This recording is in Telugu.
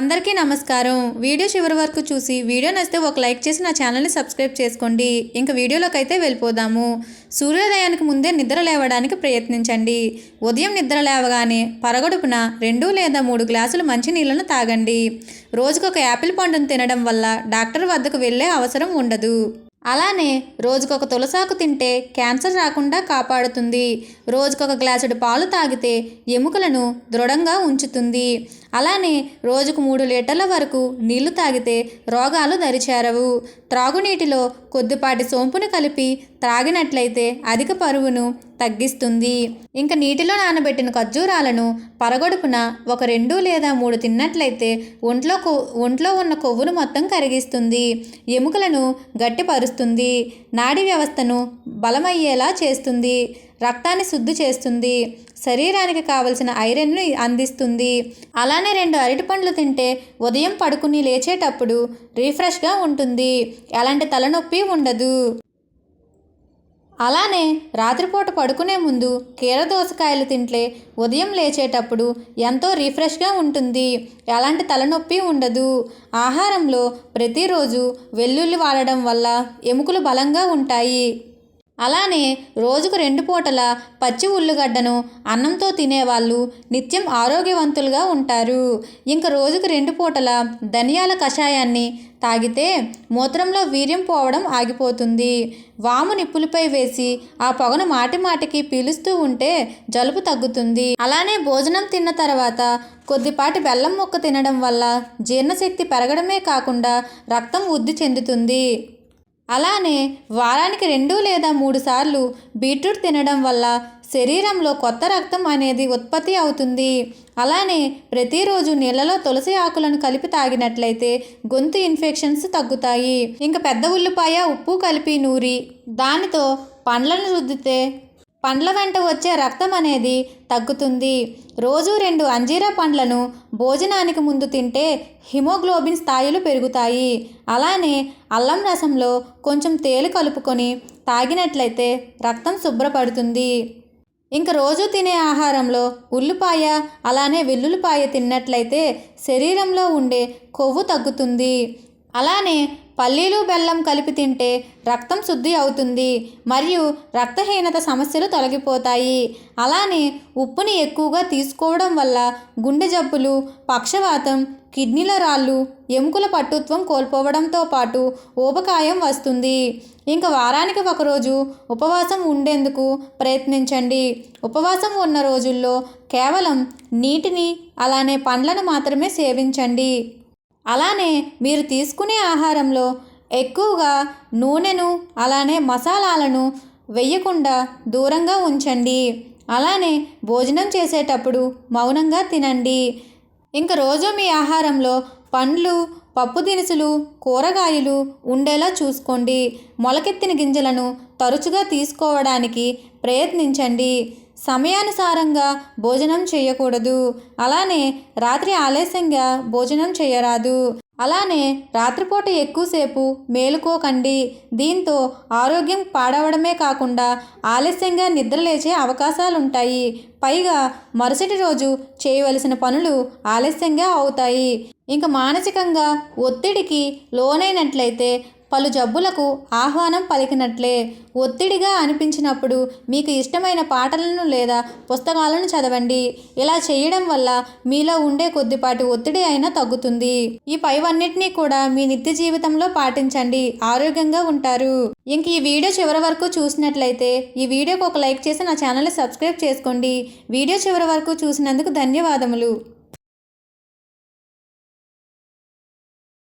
అందరికీ నమస్కారం. వీడియో చివరి వరకు చూసి వీడియో నచ్చితే ఒక లైక్ చేసి నా ఛానల్ని సబ్స్క్రైబ్ చేసుకోండి. ఇంకా వీడియోలోకి అయితే వెళ్ళిపోదాము. సూర్యోదయానికి ముందే నిద్ర లేవడానికి ప్రయత్నించండి. ఉదయం నిద్ర లేవగానే పరగడుపున రెండు లేదా మూడు గ్లాసులు మంచినీళ్ళను తాగండి. రోజుకొక యాపిల్ పండును తినడం వల్ల డాక్టర్ వద్దకు వెళ్ళే అవసరం ఉండదు. అలానే రోజుకొక తులసాకు తింటే క్యాన్సర్ రాకుండా కాపాడుతుంది. రోజుకొక గ్లాసుడు పాలు తాగితే ఎముకలను దృఢంగా ఉంచుతుంది. అలానే రోజుకు మూడు లీటర్ల వరకు నీళ్ళు తాగితే రోగాలు దరిచేరవు. త్రాగునీటిలో కొద్దిపాటి సోంపును కలిపి త్రాగినట్లయితే అధిక పరువును తగ్గిస్తుంది. ఇంకా నీటిలో నానబెట్టిన ఖర్జూరాలను పరగడుపున ఒక రెండు లేదా మూడు తిన్నట్లయితే ఒంట్లో కొ ఒంట్లో ఉన్న కొవ్వును మొత్తం కరిగిస్తుంది. ఎముకలను గట్టిపరుస్తుంది. నాడీ వ్యవస్థను బలమయ్యేలా చేస్తుంది. రక్తాన్ని శుద్ధి చేస్తుంది. శరీరానికి కావలసిన ఐరన్ను అందిస్తుంది. అలానే రెండు అరటి పండ్లు తింటే ఉదయం పడుకుని లేచేటప్పుడు రీఫ్రెష్గా ఉంటుంది. ఎలాంటి తలనొప్పి ఉండదు. అలానే రాత్రిపూట పడుకునే ముందు కీర దోసకాయలు తింటే ఉదయం లేచేటప్పుడు ఎంతో రిఫ్రెష్గా ఉంటుంది. ఎలాంటి తలనొప్పి ఉండదు. ఆహారంలో ప్రతిరోజు వెల్లుల్లి వాడడం వల్ల ఎముకలు బలంగా ఉంటాయి. అలానే రోజుకు రెండు పూటల పచ్చి ఉల్లిగడ్డను అన్నంతో తినేవాళ్ళు నిత్యం ఆరోగ్యవంతులుగా ఉంటారు. ఇంక రోజుకు రెండు పూటల ధనియాల కషాయాన్ని తాగితే మూత్రంలో వీర్యం పోవడం ఆగిపోతుంది. వాము నిప్పులపై వేసి ఆ పొగను మాటి మాటికి పీలుస్తూ ఉంటే జలుబు తగ్గుతుంది. అలానే భోజనం తిన్న తర్వాత కొద్దిపాటి బెల్లం ముక్క తినడం వల్ల జీర్ణశక్తి పెరగడమే కాకుండా రక్తం వృద్ధి చెందుతుంది. అలానే వారానికి రెండు లేదా మూడు సార్లు బీట్రూట్ తినడం వల్ల శరీరంలో కొత్త రక్తం అనేది ఉత్పత్తి అవుతుంది. అలానే ప్రతిరోజు నీళ్ళలో తులసి ఆకులను కలిపి తాగినట్లయితే గొంతు ఇన్ఫెక్షన్స్ తగ్గుతాయి. ఇంకా పెద్ద ఉల్లిపాయ ఉప్పు కలిపి నూరి దానితో పండ్లను రుద్దితే పండ్ల వెంట వచ్చే రక్తం అనేది తగ్గుతుంది. రోజు రెండు అంజీరా పండ్లను భోజనానికి ముందు తింటే హిమోగ్లోబిన్ స్థాయిలు పెరుగుతాయి. అలానే అల్లం రసంలో కొంచెం తేలు కలుపుకొని తాగినట్లయితే రక్తం శుభ్రపడుతుంది. ఇంక రోజు తినే ఆహారంలో ఉల్లిపాయ అలానే వెల్లుల్లిపాయ తిన్నట్లయితే శరీరంలో ఉండే కొవ్వు తగ్గుతుంది. అలానే పల్లీలు బెల్లం కలిపి తింటే రక్తం శుద్ధి అవుతుంది మరియు రక్తహీనత సమస్యలు తొలగిపోతాయి. అలానే ఉప్పుని ఎక్కువగా తీసుకోవడం వల్ల గుండె జబ్బులు పక్షవాతం కిడ్నీల రాళ్ళు ఎముకల పట్టుత్వం కోల్పోవడంతో పాటు ఊబకాయం వస్తుంది. ఇంకా వారానికి ఒకరోజు ఉపవాసం ఉండేందుకు ప్రయత్నించండి. ఉపవాసం ఉన్న రోజుల్లో కేవలం నీటిని అలానే పండ్లను మాత్రమే సేవించండి. అలానే మీరు తీసుకునే ఆహారంలో ఎక్కువగా నూనెను అలానే మసాలాలను వేయకుండా దూరంగా ఉంచండి. అలానే భోజనం చేసేటప్పుడు మౌనంగా తినండి. ఇంక రోజు మీ ఆహారంలో పండ్లు పప్పు దినుసులు కూరగాయలు ఉండేలా చూసుకోండి. మొలకెత్తిన గింజలను తరచుగా తీసుకోవడానికి ప్రయత్నించండి. సమయానుసారంగా భోజనం చేయకూడదు. అలానే రాత్రి ఆలస్యంగా భోజనం చేయరాదు. అలానే రాత్రిపూట ఎక్కువసేపు మేలుకోకండి. దీంతో ఆరోగ్యం పాడవడమే కాకుండా ఆలస్యంగా నిద్రలేచే అవకాశాలుంటాయి. పైగా మరుసటి రోజు చేయవలసిన పనులు ఆలస్యంగా అవుతాయి. ఇంకా మానసికంగా ఒత్తిడికి లోనైనట్లయితే పలు జబ్బులకు ఆహ్వానం పలికినట్లే. ఒత్తిడిగా అనిపించినప్పుడు మీకు ఇష్టమైన పాటలను లేదా పుస్తకాలను చదవండి. ఇలా చేయడం వల్ల మీలో ఉండే కొద్దిపాటి ఒత్తిడి అయినా తగ్గుతుంది. ఈ పైవన్నిటినీ కూడా మీ నిత్య జీవితంలో పాటించండి. ఆరోగ్యంగా ఉంటారు. ఇంక ఈ వీడియో చివరి వరకు చూసినట్లయితే ఈ వీడియోకి ఒక లైక్ చేసి నా ఛానల్ని సబ్స్క్రైబ్ చేసుకోండి. వీడియో చివరి వరకు చూసినందుకు ధన్యవాదములు.